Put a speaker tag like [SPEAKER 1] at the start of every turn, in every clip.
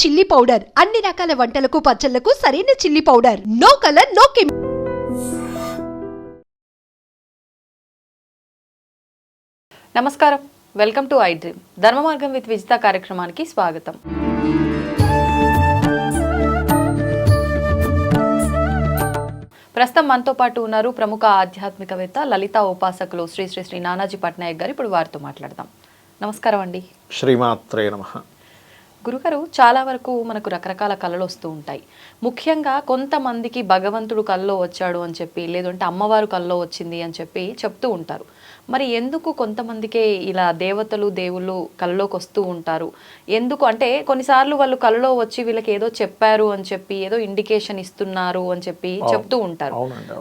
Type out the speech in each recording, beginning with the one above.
[SPEAKER 1] Chilli powder. అన్ని రకాల వంటలకు పచ్చళ్ళకు సరైన chilli powder. No colour no chemical
[SPEAKER 2] నమస్కారం. Welcome to I dream. Dharma Margam with Vijitha కార్యక్రమానికి స్వాగతం. ప్రస్తుతం మనతో పాటు ఉన్నారు ప్రముఖ ఆధ్యాత్మికవేత్త లలిత ఉపాసకులు శ్రీ శ్రీ శ్రీ నానాజీ పట్నాయక్ గారు. ఇప్పుడు వారితో మాట్లాడదాం. నమస్కారం అండి.
[SPEAKER 3] శ్రీమాత్రే నమ.
[SPEAKER 2] గురుగారు చాలా వరకు మనకు రకరకాల కళలు వస్తూ ఉంటాయి. ముఖ్యంగా కొంతమందికి భగవంతుడు కల్లో వచ్చాడు అని చెప్పి లేదంటే అమ్మవారు కల్లో వచ్చింది అని చెప్పి చెప్తూ ఉంటారు. మరి ఎందుకు కొంతమందికే ఇలా దేవతలు దేవుళ్ళు కల్లోకి వస్తూ ఉంటారు? ఎందుకు? అంటే కొన్నిసార్లు వాళ్ళు కల్లో వచ్చి వీళ్ళకి ఏదో చెప్పారు అని చెప్పి ఏదో ఇండికేషన్ ఇస్తున్నారు అని చెప్పి చెప్తూ ఉంటారు.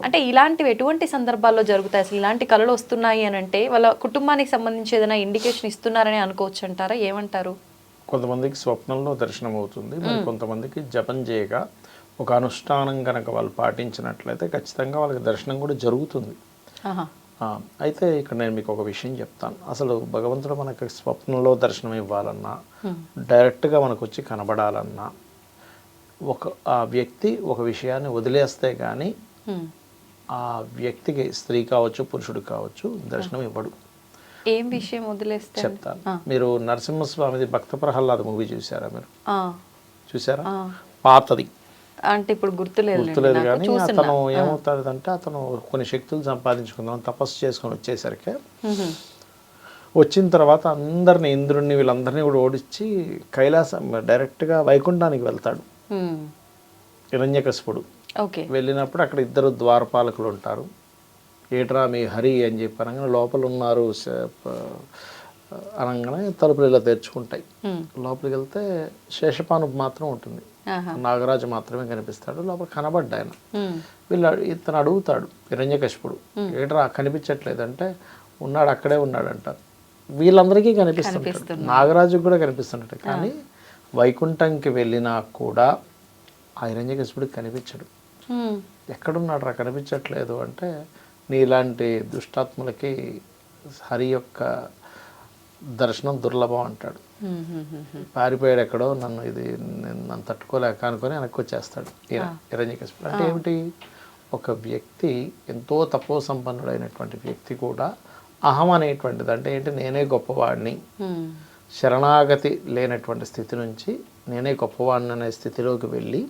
[SPEAKER 2] అంటే ఇలాంటివి ఎటువంటి సందర్భాల్లో జరుగుతాయి? అసలు ఇలాంటి కళలు వస్తున్నాయి అని అంటే వాళ్ళ కుటుంబానికి సంబంధించి ఏదైనా ఇండికేషన్ ఇస్తున్నారని అనుకోవచ్చు అంటారా ఏమంటారు?
[SPEAKER 3] కొంతమందికి స్వప్నంలో దర్శనం అవుతుంది మరి కొంతమందికి జపం చేయగా ఒక అనుష్ఠానం కనుక వాళ్ళు పాటించినట్లయితే ఖచ్చితంగా వాళ్ళకి దర్శనం కూడా జరుగుతుంది. అయితే ఇక్కడ నేను మీకు ఒక విషయం చెప్తాను. అసలు భగవంతుడు మనకి స్వప్నంలో దర్శనం ఇవ్వాలన్నా డైరెక్ట్గా మనకు వచ్చి కనబడాలన్నా ఒక ఆ వ్యక్తి ఒక విషయాన్ని వదిలేస్తే కానీ. ఆ వ్యక్తికి స్త్రీ కావచ్చు పురుషుడు కావచ్చు దర్శనం ఇవ్వడు.
[SPEAKER 2] ఏం విషయం వదిలేస్తే
[SPEAKER 3] చెప్తాను మీరు నరసింహస్వామిది భక్త ప్రహ్లాద మూవీ చూసారా మీరు? చూసారా. పాతది.
[SPEAKER 2] అంటే ఇప్పుడు గుర్తులేదు
[SPEAKER 3] గుర్తులేదు కానీ అతను ఏమవుతాడంటే అతను కొన్ని శక్తులు సంపాదించుకుందాం తపస్సు చేసుకొని వచ్చేసరికి వచ్చిన తర్వాత అందరిని ఇంద్రుడిని వీళ్ళందరినీ కూడా ఓడించి కైలాసం డైరెక్ట్గా వైకుంఠానికి వెళ్తాడు. హిరణ్యకశిపుడు.
[SPEAKER 2] ఓకే.
[SPEAKER 3] వెళ్ళినప్పుడు అక్కడ ఇద్దరు ద్వారపాలకులు ఉంటారు. ఏట్రా మీ హరి అని చెప్పి అనగానే లోపల ఉన్నారు అనగానే తలుపులు ఇలా తెరుచుకుంటాయి. లోపలికి వెళ్తే శేషపాను మాత్రం ఉంటుంది. నాగరాజు మాత్రమే కనిపిస్తాడు. లోపల కనబడ్డా ఆయన. వీళ్ళు ఇతను అడుగుతాడు హిరణ్యకశిపుడు. ఏట్రా కనిపించట్లేదు అంటే ఉన్నాడు అక్కడే ఉన్నాడు అంటారు వీళ్ళందరికీ కనిపిస్తుంటాడు. నాగరాజుకు కూడా కనిపిస్తుంటాడు. కానీ వైకుంఠంకి వెళ్ళినా కూడా ఆ హిరణ్యకశిపుడికి కనిపించడు. ఎక్కడున్నాడు రా కనిపించట్లేదు అంటే నీలాంటి దుష్టాత్ములకి హరి యొక్క దర్శనం దుర్లభం అంటాడు. పారిపోయాడు ఎక్కడో నన్ను ఇది నేను నన్ను తట్టుకోలేక అనుకొని వెనక్కి వచ్చేస్తాడు హిరణ్యకశిపుడు. అంటే ఏమిటి? ఒక వ్యక్తి ఎంతో తపో సంపన్నుడైనటువంటి వ్యక్తి కూడా అహం అనేటువంటిది. అంటే ఏంటి? నేనే గొప్పవాడిని. శరణాగతి లేనటువంటి స్థితి నుంచి నేనే గొప్పవాడిని అనే స్థితిలోకి వెళ్ళి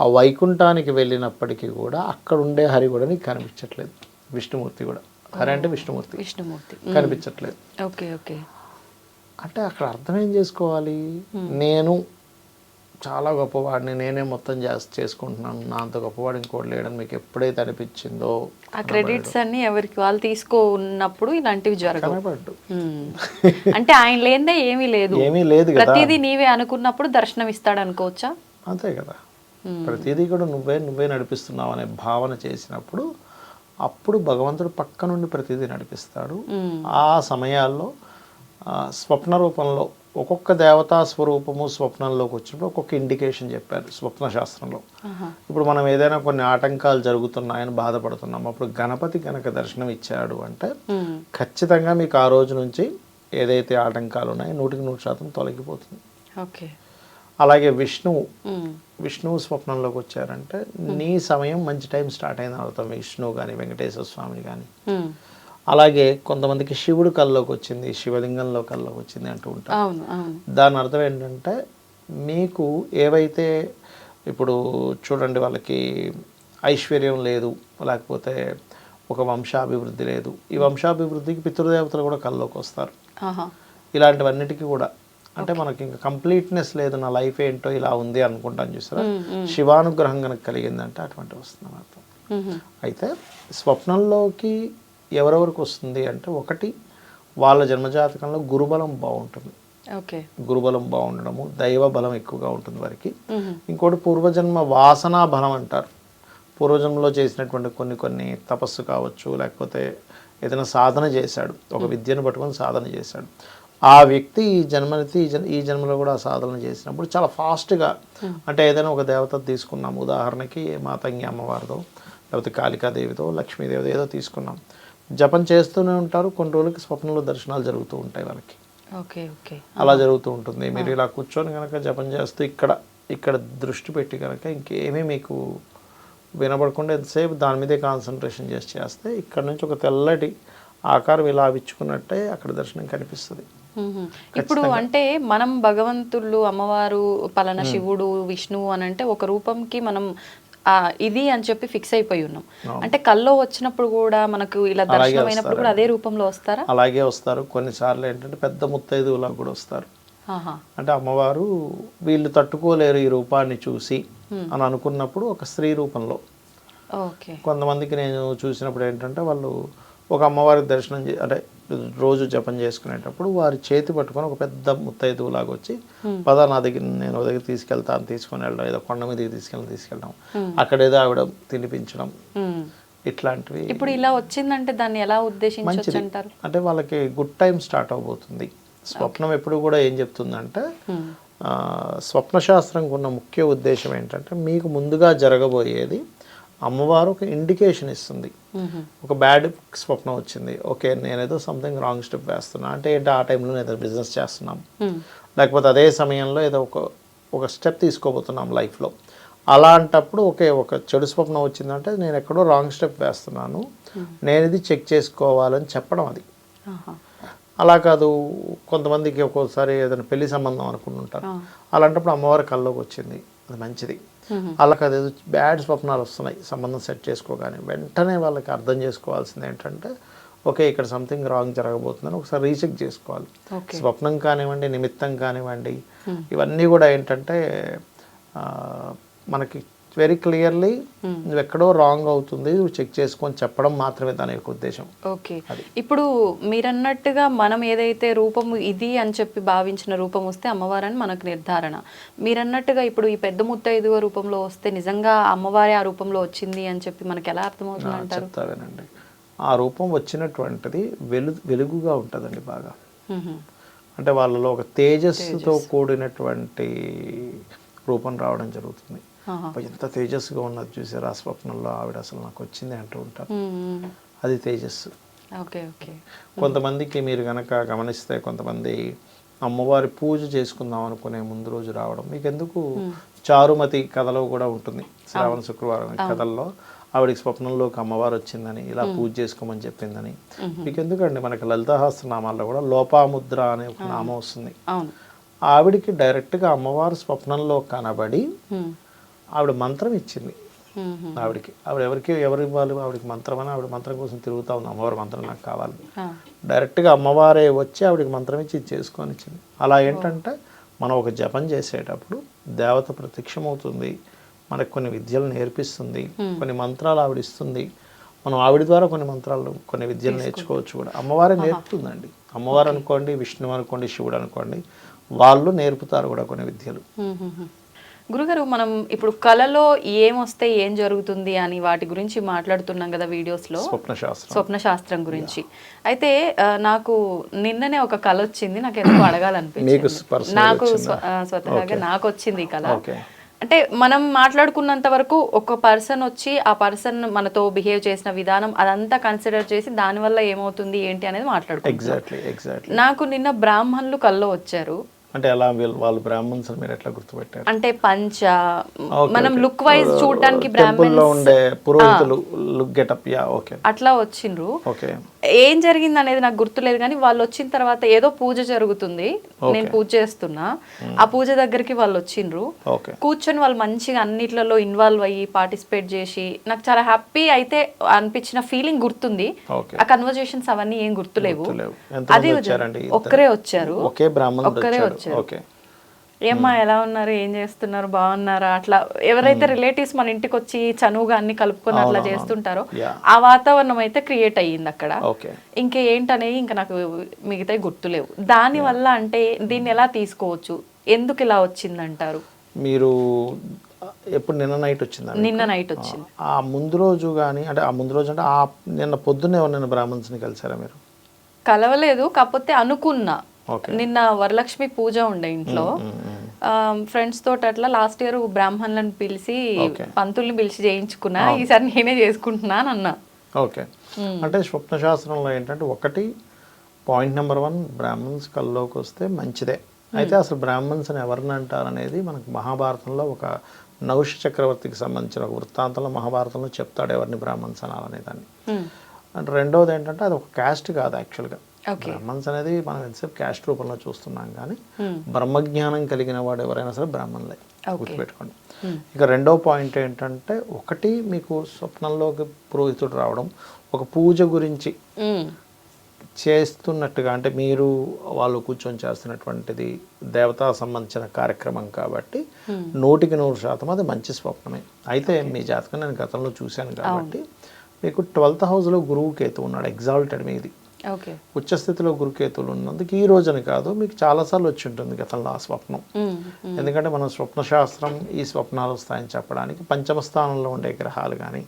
[SPEAKER 3] ఆ వైకుంఠానికి వెళ్ళినప్పటికీ కూడా అక్కడ ఉండే హరి కూడా నీకు కనిపించట్లేదు. విష్ణుమూర్తి కూడా. హరి అంటే విష్ణుమూర్తి.
[SPEAKER 2] విష్ణుమూర్తి.
[SPEAKER 3] కనిపించట్లేదు.
[SPEAKER 2] Okay okay.
[SPEAKER 3] అంటే అక్కడ అర్థం ఏం చేసుకోవాలి? నేను చాలా గొప్పవాడిని నేనే మొత్తం చేస్ చేసుకుంటున్నాను. నా అంత గొప్పవాడు ఇంకోటి లేడని మీకు ఎప్పుడైతే అనిపించిందో
[SPEAKER 2] ఆ క్రెడిట్స్ అన్ని ఎవరికి వాళ్ళు తీసుకున్నప్పుడు ఇలాంటివి హ్మ్. అంటే ఆయన లేనిదే ఏమీ లేదు.
[SPEAKER 3] ఏమీ లేదు
[SPEAKER 2] ప్రతిదీ నీవే అనుకున్నప్పుడు దర్శనం ఇస్తాడు అనుకోవచ్చా
[SPEAKER 3] అంతే కదా. ప్రతిదీ కూడా నువ్వే నువ్వే నడిపిస్తున్నావు అనే భావన చేసినప్పుడు అప్పుడు భగవంతుడు పక్క నుండి ప్రతిదీ నడిపిస్తాడు. ఆ సమయాల్లో స్వప్న రూపంలో ఒక్కొక్క దేవతా స్వరూపము స్వప్నంలోకి వచ్చినప్పుడు ఒక్కొక్క ఇండికేషన్ చెప్పారు స్వప్న శాస్త్రంలో. ఇప్పుడు మనం ఏదైనా కొన్ని ఆటంకాలు జరుగుతున్నాయని బాధపడుతున్నాం అప్పుడు గణపతి కనుక దర్శనం ఇచ్చాడు అంటే. ఖచ్చితంగా మీకు ఆ రోజు నుంచి ఏదైతే ఆటంకాలు ఉన్నాయో నూటికి నూరు శాతం తొలగిపోతుంది.
[SPEAKER 2] ఓకే.
[SPEAKER 3] అలాగే విష్ణువు. విష్ణువు స్వప్నంలోకి వచ్చారంటే నీ సమయం మంచి టైం స్టార్ట్ అయిన అర్థం విష్ణువు కానీ వెంకటేశ్వర స్వామిని కానీ. అలాగే కొంతమందికి శివుడు కల్లోకి వచ్చింది శివలింగంలో కల్లోకి వచ్చింది అంటూ ఉంటారు. దాని అర్థం ఏంటంటే మీకు ఏవైతే ఇప్పుడు చూడండి వాళ్ళకి ఐశ్వర్యం లేదు లేకపోతే ఒక వంశాభివృద్ధి లేదు ఈ వంశాభివృద్ధికి పితృదేవతలు కూడా కల్లోకి వస్తారు. ఇలాంటివన్నిటికీ కూడా అంటే మనకి ఇంకా కంప్లీట్నెస్ లేదు నా లైఫ్ ఏంటో ఇలా ఉంది అనుకుంటాను చూసారా? శివానుగ్రహం కనుక కలిగిందంటే అటువంటి వస్తుంది అర్థం. అయితే స్వప్నంలోకి ఎవరెవరికి వస్తుంది అంటే ఒకటి వాళ్ళ జన్మజాతకంలో గురుబలం బాగుంటుంది.
[SPEAKER 2] ఓకే
[SPEAKER 3] గురుబలం బాగుండడము దైవ బలం ఎక్కువగా ఉంటుంది వారికి. ఇంకోటి పూర్వజన్మ వాసనా బలం అంటారు. పూర్వజన్మలో చేసినటువంటి కొన్ని కొన్ని తపస్సు కావచ్చు లేకపోతే ఏదైనా సాధన చేశాడు. ఒక విద్యను పట్టుకొని సాధన చేశాడు. ఆ వ్యక్తి ఈ జన్మనితి ఈ జన్ ఈ జన్మలో కూడా ఆ సాధన చేసినప్పుడు చాలా ఫాస్ట్గా అంటే ఏదైనా ఒక దేవత తీసుకున్నాం. ఉదాహరణకి మాతంగి అమ్మవారితో లేకపోతే కాళికాదేవితో లక్ష్మీదేవితో ఏదో తీసుకున్నాం. జపం చేస్తూనే ఉంటారు. కొన్ని రోజులకి స్వప్నంలో దర్శనాలు జరుగుతూ ఉంటాయి వాళ్ళకి.
[SPEAKER 2] Okay okay.
[SPEAKER 3] అలా జరుగుతూ ఉంటుంది. మీరు ఇలా కూర్చొని కనుక జపం చేస్తూ ఇక్కడ ఇక్కడ దృష్టి పెట్టి కనుక ఇంకేమీ మీకు వినపడకుండా ఎంతసేపు దాని మీదే కాన్సన్ట్రేషన్ చేసి చేస్తే ఇక్కడ నుంచి ఒక తెల్లటి ఆకారం ఇలా విచ్చుకున్నట్టే అక్కడ దర్శనం కనిపిస్తుంది.
[SPEAKER 2] ఇప్పుడు అంటే మనం భగవంతుళ్ళు అమ్మవారు పలానా శివుడు విష్ణువు అని అంటే ఒక రూపంకి మనం ఇది అని చెప్పి ఫిక్స్ అయిపోయి ఉన్నాం. అంటే కల్లో వచ్చినప్పుడు కూడా మనకు ఇలా దర్శనం అయినప్పుడు కూడా అదే రూపంలో వస్తారా?
[SPEAKER 3] అలాగే వస్తారు. కొన్నిసార్లు ఏంటంటే పెద్ద ముత్తైదువులా కూడా వస్తారు. అంటే అమ్మవారు వీళ్ళు తట్టుకోలేరు ఈ రూపాన్ని చూసి అని అనుకున్నప్పుడు ఒక స్త్రీ రూపంలో.
[SPEAKER 2] ఓకే.
[SPEAKER 3] కొంతమందికి నేను చూసినప్పుడు ఏంటంటే వాళ్ళు ఒక అమ్మవారి దర్శనం అంటే రోజు జపం చేసుకునేటప్పుడు వారి చేతి పట్టుకొని ఒక పెద్ద ముత్తైదువు లాగా వచ్చి పద నా దగ్గర నేను దగ్గర తీసుకెళ్తాను తీసుకొని వెళ్ళడం ఏదో కొండ మీదకి తీసుకెళ్ళి తీసుకెళ్ళడం. అక్కడ ఏదో ఆవిడ తినిపించడం. ఇట్లాంటివి.
[SPEAKER 2] ఇప్పుడు ఇలా వచ్చిందంటే దాన్ని ఎలా ఉద్దేశించవచ్చు అంటారు?
[SPEAKER 3] అంటే వాళ్ళకి గుడ్ టైం స్టార్ట్ అవబోతుంది. స్వప్నం ఎప్పుడు కూడా ఏం చెప్తుందంటే ఆ, స్వప్న శాస్త్రంకి ఉన్న ముఖ్య ఉద్దేశం ఏంటంటే మీకు ముందుగా జరగబోయేది అమ్మవారు ఒక ఇండికేషన్ ఇస్తుంది. ఒక బ్యాడ్ స్వప్నం వచ్చింది. ఓకే నేనేదో సంథింగ్ రాంగ్ స్టెప్ వేస్తున్నా. అంటే ఏంటి ఆ టైంలో ఏదో బిజినెస్ చేస్తున్నాం. లేకపోతే అదే సమయంలో ఏదో ఒక ఒక స్టెప్ తీసుకోబోతున్నాం లైఫ్లో అలాంటప్పుడు ఓకే ఒక చెడు స్వప్నం వచ్చిందంటే నేను ఎక్కడో రాంగ్ స్టెప్ వేస్తున్నాను. నేను ఇది చెక్ చేసుకోవాలని చెప్పడం అది. అలా కాదు కొంతమందికి ఒక్కోసారి ఏదైనా పెళ్ళి సంబంధం అనుకుంటుంటారు. అలాంటప్పుడు అమ్మవారి కల్లోకి వచ్చింది. అది మంచిది. అలా కాదు ఏదో బ్యాడ్ స్వప్నాలు వస్తున్నాయి. సంబంధం సెట్ చేసుకోగానే వెంటనే వాళ్ళకి అర్థం చేసుకోవాల్సింది ఏంటంటే ఓకే ఇక్కడ సంథింగ్ రాంగ్ జరగబోతుందని ఒకసారి రీచెక్ చేసుకోవాలి. స్వప్నం కానివ్వండి నిమిత్తం కానివ్వండి ఇవన్నీ కూడా ఏంటంటే మనకి వెరీ క్లియర్లీ నువ్వు ఎక్కడో రాంగ్ అవుతుంది నువ్వు చెక్ చేసుకొని చెప్పడం మాత్రమే దాని యొక్క ఉద్దేశం.
[SPEAKER 2] ఓకే ఇప్పుడు మీరన్నట్టుగా మనం ఏదైతే రూపం ఇది అని చెప్పి భావించిన రూపం వస్తే అమ్మవారని మనకు నిర్ధారణ. మీరన్నట్టుగా ఇప్పుడు ఈ పెద్ద ముత్తైదువ రూపంలో వస్తే నిజంగా అమ్మవారి ఆ రూపంలో వచ్చింది అని చెప్పి మనకి ఎలా అర్థమవుతుంది అంటారు?
[SPEAKER 3] ఆ రూపం వచ్చినటువంటిది వెలు వెలుగుగా ఉంటుందండి బాగా. అంటే వాళ్ళలో ఒక తేజస్సుతో కూడినటువంటి రూపం రావడం జరుగుతుంది. ఎంత తేజస్సుగా ఉన్నది చూసారు ఆ స్వప్నంలో ఆవిడ అసలు నాకు వచ్చింది అంటూ ఉంటారు. అది తేజస్సు.
[SPEAKER 2] Okay okay.
[SPEAKER 3] కొంతమందికి మీరు కనుక గమనిస్తే కొంతమంది అమ్మవారి పూజ చేసుకుందాం అనుకునే ముందు రోజు రావడం మీకు ఎందుకు చారుమతి కథలో కూడా ఉంటుంది శ్రావణ శుక్రవారం కథల్లో. ఆవిడకి స్వప్నంలోకి అమ్మవారు వచ్చిందని ఇలా పూజ చేసుకోమని చెప్పిందని. మీకు ఎందుకండి మనకి లలితాహాస్త్ర నామాల్లో కూడా లోపాముద్ర అనే ఒక నామం వస్తుంది. ఆవిడికి డైరెక్ట్గా అమ్మవారు స్వప్నంలో కనబడి. ఆవిడ మంత్రం ఇచ్చింది. ఆవిడకి. ఆవిడ ఎవరికి ఎవరు ఇవ్వాలి? ఆవిడకి మంత్రం అని ఆవిడ మంత్రం కోసం తిరుగుతా ఉంది. అమ్మవారి మంత్రం నాకు కావాలి. డైరెక్ట్గా అమ్మవారే వచ్చి ఆవిడకి మంత్రం ఇచ్చి ఇది చేసుకొని ఇచ్చింది అలా ఏంటంటే మనం ఒక జపం చేసేటప్పుడు దేవత ప్రత్యక్షమవుతుంది. మనకు కొన్ని విద్యలు నేర్పిస్తుంది. కొన్ని మంత్రాలు ఆవిడ ఇస్తుంది. మనం ఆవిడ ద్వారా కొన్ని మంత్రాలు కొన్ని విద్యలు నేర్చుకోవచ్చు కూడా. అమ్మవారే నేర్పుతుందండి. అమ్మవారు అనుకోండి విష్ణు అనుకోండి శివుడు అనుకోండి వాళ్ళు నేర్పుతారు కూడా కొన్ని విద్యలు.
[SPEAKER 2] గురుగారు మనం ఇప్పుడు కళలో ఏమొస్తే ఏం జరుగుతుంది అని వాటి గురించి మాట్లాడుతున్నాం కదా వీడియోస్లో.
[SPEAKER 3] స్వప్న శాస్త్రం
[SPEAKER 2] స్వప్న శాస్త్రం గురించి. అయితే నాకు నిన్ననే ఒక కళ వచ్చింది నాకు ఎందుకు అడగాలనిపించింది. నాకు స్వతహాగా నాకు వచ్చింది ఈ కళ అంటే మనం మాట్లాడుకున్నంత వరకు ఒక పర్సన్ వచ్చి ఆ పర్సన్ మనతో బిహేవ్ చేసిన విధానం అదంతా కన్సిడర్ చేసి దానివల్ల ఏమవుతుంది ఏంటి అనేది మాట్లాడుకుంటాం నాకు నిన్న బ్రాహ్మణులు కల్లో వచ్చారు.
[SPEAKER 3] అంటే అలా వీళ్ళు బ్రాహ్మణ్స్ మీరు ఎట్లా గుర్తుపెట్టారు?
[SPEAKER 2] అంటే పంచ మనం. లుక్ వైజ్ చూడటానికి
[SPEAKER 3] టెంపుల్లో
[SPEAKER 2] బ్రాహ్మణ్స్
[SPEAKER 3] ఉండే పురోహితులు లుక్ గెటప్ యా ఓకే.
[SPEAKER 2] అట్లా వచ్చిండ్రు.
[SPEAKER 3] ఓకే.
[SPEAKER 2] ఏం జరిగింది అనేది నాకు గుర్తులేదు కానీ వాళ్ళు వచ్చిన తర్వాత ఏదో పూజ జరుగుతుంది. నేను పూజ చేస్తున్నా. ఆ పూజ దగ్గరికి వాళ్ళు వచ్చిండ్రు. కూర్చొని వాళ్ళు మంచిగా అన్నిట్లలో ఇన్వాల్వ్ అయ్యి పార్టిసిపేట్ చేసి నాకు చాలా హ్యాపీ అయితే అనిపించిన ఫీలింగ్ గుర్తుంది. ఆ కన్వర్జేషన్స్ అవన్నీ ఏం గుర్తులేవు. అది? ఒక్కరే వచ్చారు. ఒక్కరే
[SPEAKER 3] వచ్చాడు.
[SPEAKER 2] వచ్చారు.
[SPEAKER 3] ఓకే.
[SPEAKER 2] ఏమ్మా ఎలా ఉన్నారు? ఏం చేస్తున్నారు? బాగున్నారా? అట్లా ఎవరైతే రిలేటివ్స్ మన ఇంటికి వచ్చి చనువుగా అన్ని కలుపుకొని అట్లా. చేస్తుంటారో. ఆ వాతావరణం అయితే క్రియేట్ అయ్యింది అక్కడ.
[SPEAKER 3] ఓకే.
[SPEAKER 2] ఇంకా ఇంకా నాకు మిగతా గుర్తులేవు. దాని వల్ల అంటే దీన్ని ఎలా తీసుకోవచ్చు? ఎందుకు ఇలా వచ్చిందంటారు?
[SPEAKER 3] మీరు ఎప్పుడు నిన్న నైట్ వచ్చిందా
[SPEAKER 2] నిన్న నైట్ వచ్చింది.
[SPEAKER 3] ఆ ముందు రోజు కానీ అంటే ఆ ముందు రోజు అంటే ఆ నిన్న పొద్దున్నే ఎవరైనా బ్రాహ్మణ్స్ని కలిసారా మీరు?
[SPEAKER 2] కలవలేదు కాకపోతే అనుకున్నా. నిన్న వరలక్ష్మి పూజ ఉండే ఇంట్లో. ఫ్రెండ్స్ తోటి అట్లా లాస్ట్ ఇయర్ బ్రాహ్మణులను పిలిచి. పంతుల్ని పిలిచి చేయించుకున్నా ఈసారి నేనే చేసుకుంటున్నా అని అన్నా.
[SPEAKER 3] ఓకే. అంటే స్వప్న శాస్త్రంలో ఏంటంటే ఒకటి పాయింట్ నెంబర్ వన్ బ్రాహ్మణ్స్ కల్లోకి వస్తే మంచిదే. అయితే అసలు బ్రాహ్మణ్స్ అని ఎవరిని అంటారు అనేది మనకు మహాభారతంలో ఒక నౌష చక్రవర్తికి సంబంధించిన ఒక వృత్తాంతంలో మహాభారతంలో చెప్తాడు ఎవరిని బ్రాహ్మణ్స్ అనాలనే దాన్ని. అండ్ రెండవది ఏంటంటే అది ఒక క్యాస్ట్ కాదు యాక్చువల్గా. బ్రాహ్మణ్స్ అనేది మనం ఎంతసేపు క్యాస్ట్ రూపంలో చూస్తున్నాం కానీ
[SPEAKER 2] Hmm.
[SPEAKER 3] బ్రహ్మజ్ఞానం కలిగిన వాడు ఎవరైనా సరే బ్రాహ్మణులే. గుర్తుపెట్టుకోండి
[SPEAKER 2] Hmm.
[SPEAKER 3] ఇక రెండో పాయింట్ ఏంటంటే ఒకటి మీకు స్వప్నంలోకి పురోహితుడు రావడం ఒక పూజ గురించి
[SPEAKER 2] మ్మ్.
[SPEAKER 3] చేస్తున్నట్టుగా అంటే మీరు వాళ్ళు కూర్చొని చేస్తున్నటువంటిది దేవతా సంబంధించిన కార్యక్రమం కాబట్టి నూటికి నూరు శాతం అది మంచి స్వప్నమే అయితే మీ జాతకం నేను గతంలో చూశాను కాబట్టి మీకు ట్వెల్త్ హౌస్లో గురువు కేతు ఉన్నాడు ఎగ్జాల్టెడ్ మీది ఉచ్చస్థితిలో గురుకేతువులు ఉన్నందుకు ఈ రోజుని కాదు మీకు చాలాసార్లు వచ్చి ఉంటుంది గతంలో ఆ స్వప్నం. ఎందుకంటే మనం స్వప్న శాస్త్రం ఈ స్వప్నాలు వస్తాయని చెప్పడానికి పంచమ స్థానంలో ఉండే గ్రహాలు కానీ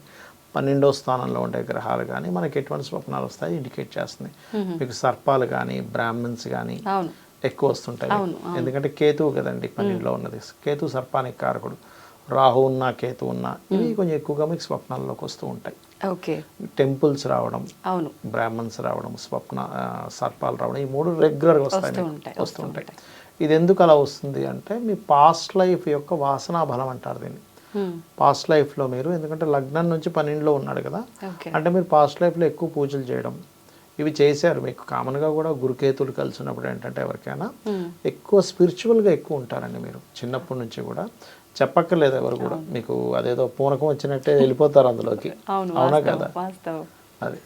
[SPEAKER 3] పన్నెండో స్థానంలో ఉండే గ్రహాలు కానీ మనకి ఎటువంటి స్వప్నాలు వస్తాయి ఇండికేట్ చేస్తుంది మీకు సర్పాలు కానీ బ్రాహ్మణ్స్ కానీ ఎక్కువ వస్తుంటాయి. ఎందుకంటే కేతువు కదండి పన్నెండులో ఉన్నది. కేతు సర్పానికి కారకుడు. రాహు ఉన్నా కేతు ఉన్నా ఇవి కొంచెం ఎక్కువగా మీకు స్వప్నాల్లోకి వస్తూ ఉంటాయి.
[SPEAKER 2] ఓకే.
[SPEAKER 3] టెంపుల్స్ రావడం
[SPEAKER 2] అవును.
[SPEAKER 3] బ్రాహ్మణ్స్ రావడం స్వప్న సర్పాలు రావడం ఈ మూడు రెగ్యులర్గా వస్తాయి
[SPEAKER 2] వస్తూ. ఉంటాయి,
[SPEAKER 3] ఇది ఎందుకు అలా వస్తుంది అంటే మీ పాస్ట్ లైఫ్ యొక్క వాసనా బలం అంటారు దీన్ని. పాస్ట్ లైఫ్లో మీరు ఎందుకంటే లగ్నం నుంచి పన్నెండులో ఉన్నాడు కదా అంటే మీరు పాస్ట్ లైఫ్లో ఎక్కువ పూజలు చేయడం ఇవి చేశారు. మీకు కామన్గా కూడా గురుకేతులు కలిసి ఉన్నప్పుడు ఏంటంటే ఎవరికైనా. ఎక్కువ స్పిరిచువల్గా ఎక్కువ ఉంటారండి మీరు. చిన్నప్పటి నుంచి కూడా చెప్పక్కర్లేదు ఎవరు కూడా. మీకు అదేదో పూనకం వచ్చినట్టే వెళ్ళిపోతారు అందులోకి.
[SPEAKER 2] అవును
[SPEAKER 3] కదా? అది.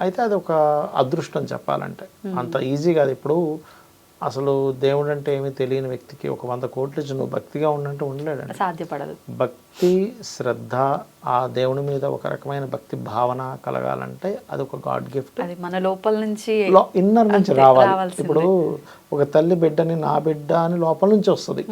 [SPEAKER 3] అయితే అది ఒక అదృష్టం చెప్పాలంటే. అంత ఈజీ కాదు. ఇప్పుడు అసలు దేవుడు అంటే ఏమీ తెలియని వ్యక్తికి ఒక వంద కోట్లు ఇచ్చి నువ్వు భక్తిగా ఉండంటే ఉండలేడండి
[SPEAKER 2] సాధ్యపడదు.
[SPEAKER 3] భక్తి శ్రద్ధ ఆ దేవుని మీద ఒక రకమైన భక్తి భావన కలగాలంటే అది ఒక గాడ్ గిఫ్ట్.
[SPEAKER 2] అది మన లోపల నుంచి
[SPEAKER 3] ఇన్నర్ నుంచి రావాలి. ఇప్పుడు ఒక తల్లి బిడ్డని నా బిడ్డ అని లోపల నుంచి వస్తుంది.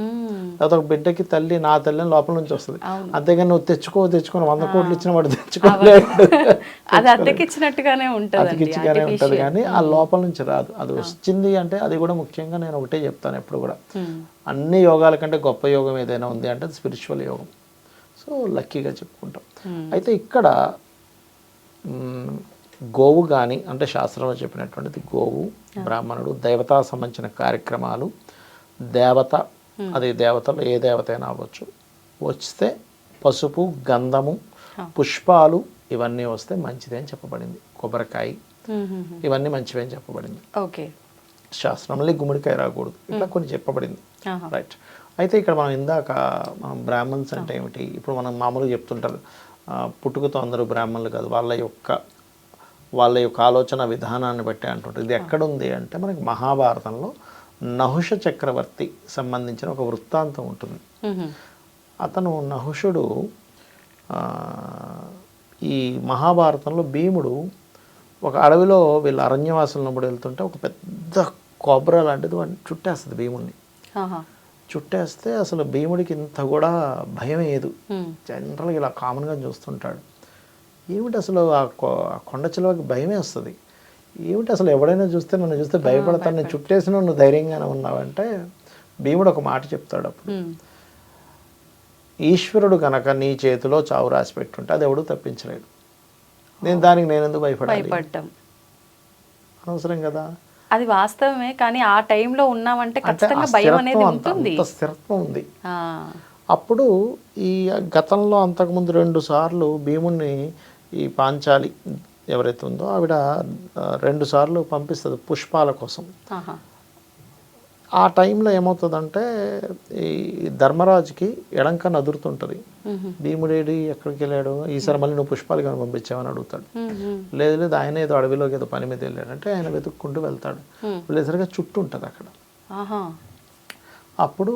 [SPEAKER 3] లేకపోతే ఒక బిడ్డకి తల్లి నా తల్లి లోపల నుంచి వస్తుంది. అంతేగాని నువ్వు తెచ్చుకో తెచ్చుకొని వంద కోట్లు ఇచ్చిన వాడు తెచ్చుకోలేడు
[SPEAKER 2] అది అద్దెకిచ్చినట్టుగానే ఉంటదండి.
[SPEAKER 3] అతికిచ్చిగానే ఉంటుంది కానీ ఆ లోపల నుంచి రాదు. అది వచ్చింది అంటే అది కూడా ముఖ్యంగా నేను ఒకటే చెప్తాను ఎప్పుడు కూడా. అన్ని యోగాల కంటే గొప్ప యోగం ఏదైనా ఉంది అంటే అది స్పిరిచువల్ యోగం. సో లక్కీగా చెప్పుకుంటాం. అయితే ఇక్కడ గోవు కానీ అంటే శాస్త్రంలో చెప్పినటువంటిది గోవు బ్రాహ్మణుడు దేవతా సంబంధించిన కార్యక్రమాలు దేవత అది దేవతలు ఏ దేవత అయినా అవ్వచ్చు. వస్తే పసుపు గంధము పుష్పాలు ఇవన్నీ వస్తే మంచిదే అని చెప్పబడింది. కొబ్బరికాయ. ఇవన్నీ మంచివే అని చెప్పబడింది.
[SPEAKER 2] ఓకే.
[SPEAKER 3] శాస్త్రంలో గుమ్మడికాయ రాకూడదు. ఇట్లా కొన్ని చెప్పబడింది. రైట్ అయితే ఇక్కడ మనం ఇందాక మనం బ్రాహ్మణ్స్ అంటే ఏమిటి? ఇప్పుడు మనం మామూలుగా చెప్తుంటారు పుట్టుకతో అందరూ బ్రాహ్మణులు కాదు. వాళ్ళ యొక్క వాళ్ళ యొక్క ఆలోచన విధానాన్ని బట్టి అంటుంటారు. ఇది ఎక్కడుంది అంటే మనకి మహాభారతంలో నహుష చక్రవర్తి సంబంధించిన ఒక వృత్తాంతం ఉంటుంది. అతను నహుషుడు ఈ మహాభారతంలో భీముడు ఒక అడవిలో వీళ్ళు అరణ్యవాసులు ఉన్నప్పుడు వెళ్తుంటే ఒక పెద్ద కొబ్బరి లాంటిది వాడిని చుట్టేస్తుంది భీముడిని. చుట్టేస్తే అసలు భీముడికి ఇంత కూడా భయం ఏదు. జనరల్గా ఇలా కామన్గా చూస్తుంటాడు ఏమిటి అసలు ఆ కొండ చిలువకి భయమే వస్తుంది ఏమిటి అసలు ఎవడైనా చూస్తే నన్ను చూస్తే భయపడతాను? నేను చుట్టేసిన నువ్వు ధైర్యంగానే ఉన్నావంటే భీముడు ఒక మాట చెప్తాడు అప్పుడు. ఈశ్వరుడు కనుక నీ చేతిలో చావు రాసి పెట్టుంటే అది ఎవడు తప్పించలేడు నేను దానికి నేను ఎందుకు భయపడాలి అనవసరం కదా?
[SPEAKER 2] అది వాస్తవమే కానీ ఆ టైంలో ఉన్నామంటే ఖచ్చితంగా భయం అనేది ఉంటుంది.
[SPEAKER 3] స్థిరత్వం ఉంది. అప్పుడు ఈ గతంలో అంతకుముందు రెండు సార్లు భీముణ్ణి ఈ పాంచాలి ఎవరైతే ఉందో ఆవిడ రెండు సార్లు పంపిస్తుంది పుష్పాల కోసం. ఆ టైంలో ఏమవుతుందంటే ఈ ధర్మరాజుకి ఎడంక నదురుతుంటుంది. భీముడేడి ఎక్కడికి వెళ్ళాడు ఈసారి మళ్ళీ నువ్వు పుష్పాలు కానీ పంపించావని అడుగుతాడు. లేదు లేదు ఆయన ఏదో అడవిలోకి ఏదో పని మీద వెళ్ళాడంటే ఆయన వెతుక్కుంటూ వెళ్తాడు. వెళ్ళేసరిగా చుట్టూ ఉంటుంది అక్కడ. అప్పుడు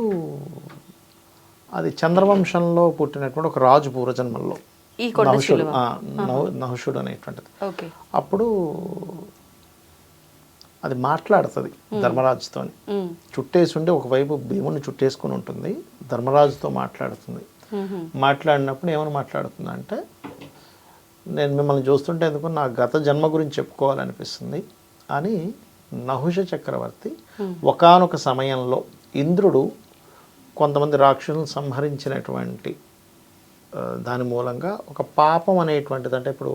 [SPEAKER 3] అది చంద్రవంశంలో పుట్టినటువంటి ఒక రాజు పూర్వజన్మల్లో నహుషుడు నహుషుడు అనేటువంటిది. అప్పుడు అది మాట్లాడుతుంది ధర్మరాజుతోని.
[SPEAKER 2] మ్మ్.
[SPEAKER 3] చుట్టేసి ఉండి ఒకవైపు భీముని చుట్టేసుకుని ఉంటుంది ధర్మరాజుతో మాట్లాడుతుంది. మాట్లాడినప్పుడు ఏమని మాట్లాడుతుంది అంటే నేను మిమ్మల్ని చూస్తుంటే ఎందుకు నా గత జన్మ గురించి చెప్పుకోవాలనిపిస్తుంది అని నహుష చక్రవర్తి ఒకానొక సమయంలో ఇంద్రుడు కొంతమంది రాక్షసులను సంహరించినటువంటి దాని మూలంగా ఒక పాపం అనేటువంటిది అంటే ఇప్పుడు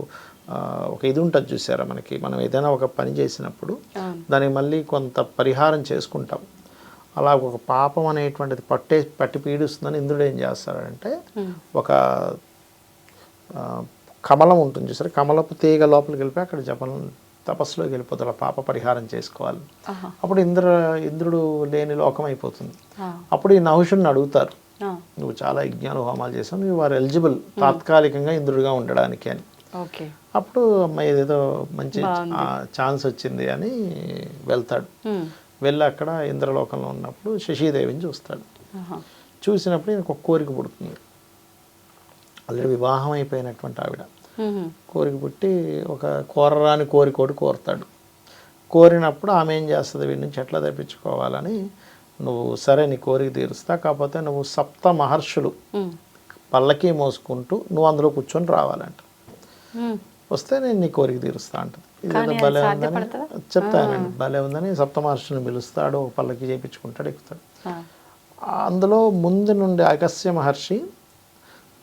[SPEAKER 3] ఒక ఇది ఉంటుంది చూసారా మనకి? మనం ఏదైనా ఒక పని చేసినప్పుడు దానికి మళ్ళీ కొంత పరిహారం చేసుకుంటాం. అలా ఒక పాపం అనేటువంటిది పట్టే పట్టి పీడిస్తుందని ఇంద్రుడు ఏం చేస్తాడంటే ఒక కమలం ఉంటుంది చూసారు? కమలపు తీగ లోపలికి వెళ్ళిపోయి అక్కడ జపం తపస్సులోకి వెళ్ళిపోతాడు. ఆ పాప పరిహారం చేసుకోవాలి. అప్పుడు ఇంద్ర ఇంద్రుడు లేని లోకం అయిపోతుంది. అప్పుడు ఈ నహుషుడిని అడుగుతారు. నువ్వు చాలా యజ్ఞాలు హోమాలు చేసావు. నువ్వు వారు ఎలిజిబుల్ తాత్కాలికంగా ఇంద్రుడిగా ఉండడానికి అని.
[SPEAKER 2] ఓకే.
[SPEAKER 3] అప్పుడు అమ్మాయి ఏదేదో మంచి ఛాన్స్ వచ్చింది అని వెళ్తాడు. వెళ్ళి అక్కడ ఇంద్రలోకంలో ఉన్నప్పుడు శశీదేవిని చూస్తాడు. చూసినప్పుడు ఈయనకు ఒక కోరిక పుడుతుంది. ఆల్రెడీ వివాహం అయిపోయినటువంటి ఆవిడ. కోరిక పుట్టి ఒక కోరరాని కోరికోటి కోరుతాడు. కోరినప్పుడు ఆమె ఏం చేస్తుంది? వీడి నుంచి ఎట్లా తెప్పించుకోవాలని నువ్వు సరే నీ కోరిక తీరుస్తా కాకపోతే నువ్వు సప్త మహర్షులు పల్లకి మోసుకుంటూ నువ్వు అందులో కూర్చొని రావాలంట. వస్తే నేను నీ కోరిక తీరుస్తా అంటది ఇదేదో భలే ఉందని చెప్తానండి. భలే ఉందని సప్త మహర్షులను పిలుస్తాడు పల్లకి చేయించుకుంటాడు ఎక్కుతాడు. అందులో ముందు నుండి అగస్య మహర్షి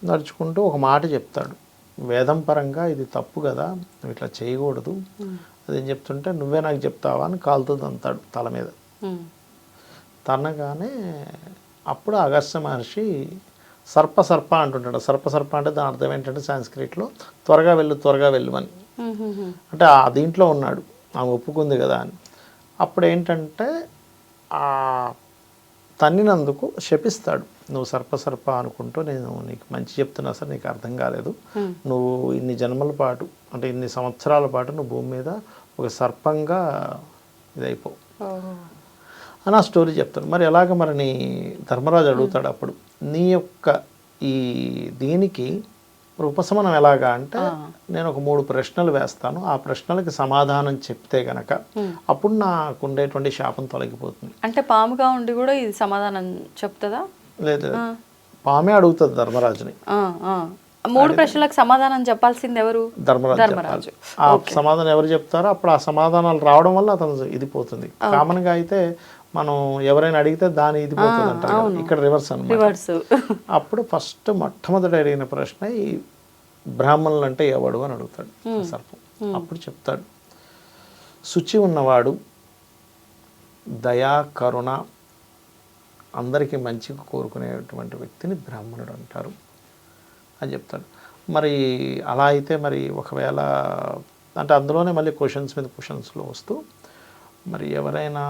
[SPEAKER 3] నడుచుకుంటూ ఒక మాట చెప్తాడు. వేదం పరంగా ఇది తప్పు కదా నువ్వు ఇట్లా చేయకూడదు. అదేం చెప్తుంటే నువ్వే నాకు చెప్తావా? అని కాలుతో తంతాడు తల మీద. తన్నగానే అప్పుడు అగస్త్య మహర్షి సర్ప సర్ప అంటుంటాడు. సర్ప సర్ప అంటే దాని అర్థం ఏంటంటే సాంస్క్రిట్లో త్వరగా వెళ్ళు త్వరగా వెళ్ళు అని. అంటే ఆ దీంట్లో ఉన్నాడు. ఆమె ఒప్పుకుంది కదా అని. అప్పుడు ఏంటంటే ఆ తన్నినందుకు శపిస్తాడు. నువ్వు సర్ప సర్ప అనుకుంటూ నేను నీకు మంచి చెప్తున్నా సార్ నీకు అర్థం కాలేదు. నువ్వు ఇన్ని జన్మల పాటు అంటే ఇన్ని సంవత్సరాల పాటు నువ్వు భూమి మీద ఒక సర్పంగా ఇదైపోవు అని ఆ స్టోరీ చెప్తాడు మరి ఎలాగ మరి నీ ధర్మరాజు అడుగుతాడు అప్పుడు? నీ యొక్క ఈ దీనికి ఉపశమనం ఎలాగా అంటే నేను ఒక మూడు ప్రశ్నలు వేస్తాను. ఆ ప్రశ్నలకి సమాధానం చెప్తే గనక అప్పుడు నాకు ఉండేటువంటి శాపం తొలగిపోతుంది.
[SPEAKER 2] అంటే పాముగా ఉండి కూడా ఇది సమాధానం చెప్తుందా?
[SPEAKER 3] లేదు. పామే అడుగుతుంది ధర్మరాజుని.
[SPEAKER 2] మూడు ప్రశ్నలకు సమాధానం చెప్పాల్సింది ఎవరు?
[SPEAKER 3] ధర్మరాజు. ఆ సమాధానం ఎవరు చెప్తారో అప్పుడు ఆ సమాధానాలు రావడం వల్ల అతను ఇది పోతుంది. కామన్గా అయితే మనం ఎవరైనా అడిగితే దాని ఇది పోతుంది అంటారు కదా. ఇక్కడ రివర్స్
[SPEAKER 2] రివర్స్
[SPEAKER 3] అప్పుడు ఫస్ట్ మొట్టమొదటి అడిగిన ప్రశ్న ఈ బ్రాహ్మణులు అంటే ఎవడు అని అడుగుతాడు సర్పం. అప్పుడు చెప్తాడు శుచి ఉన్నవాడు దయా కరుణ అందరికీ మంచిగా కోరుకునేటువంటి వ్యక్తిని బ్రాహ్మణుడు అంటారు అని చెప్తాడు. మరి అలా అయితే మరి ఒకవేళ అంటే అందులోనే మళ్ళీ క్వశ్చన్స్ మీద క్వశ్చన్స్లో వస్తూ మరి ఎవరైనా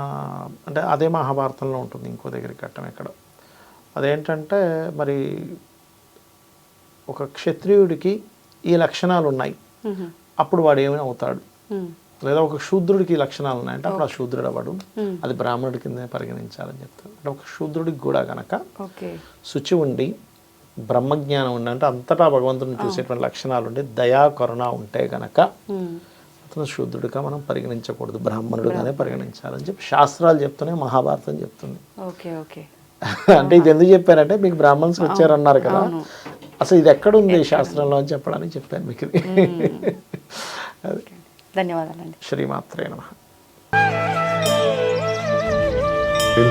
[SPEAKER 3] అంటే అదే మహాభారతంలో ఉంటుంది ఇంకో దగ్గర కట్టం ఎక్కడ. అదేంటంటే మరి ఒక క్షత్రియుడికి ఈ లక్షణాలు ఉన్నాయి. అప్పుడు వాడు ఏమైనా అవుతాడు లేదా ఒక శూద్రుడికి లక్షణాలు ఉన్నాయంటే అప్పుడు ఆ శూద్రుడు అవ్వడు. అది బ్రాహ్మణుడి కింద పరిగణించాలని చెప్తాడు. అంటే ఒక శూద్రుడికి కూడా గనక
[SPEAKER 2] ఓకే.
[SPEAKER 3] శుచి ఉండి బ్రహ్మజ్ఞానం ఉండి అంటే అంతటా భగవంతుని చూసేటువంటి లక్షణాలు ఉండి దయా కరుణ ఉంటే గనక అతను శూద్రుడిగా మనం పరిగణించకూడదు. బ్రాహ్మణుడుగానే పరిగణించాలని చెప్పి శాస్త్రాలు చెప్తున్నాయి మహాభారతం చెప్తుంది.
[SPEAKER 2] Okay okay.
[SPEAKER 3] అంటే ఇది ఎందుకు చెప్పారంటే మీకు బ్రాహ్మణ్స్ వచ్చారన్నారు కదా. అసలు ఇది ఎక్కడ ఉంది ఈ శాస్త్రంలో అని చెప్పడానికి చెప్పాను మీకు. ఇది అది.
[SPEAKER 2] ధన్యవాదాలండి.
[SPEAKER 3] శ్రీమాత్రే నమ.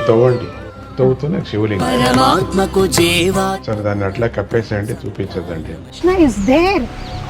[SPEAKER 4] తవ్వండి. తవ్వుతూనే శివలింగం. సరే దాన్ని అట్లా కప్పేసేయండి చూపించదండి
[SPEAKER 5] కృష్ణ ఇస్ దేర్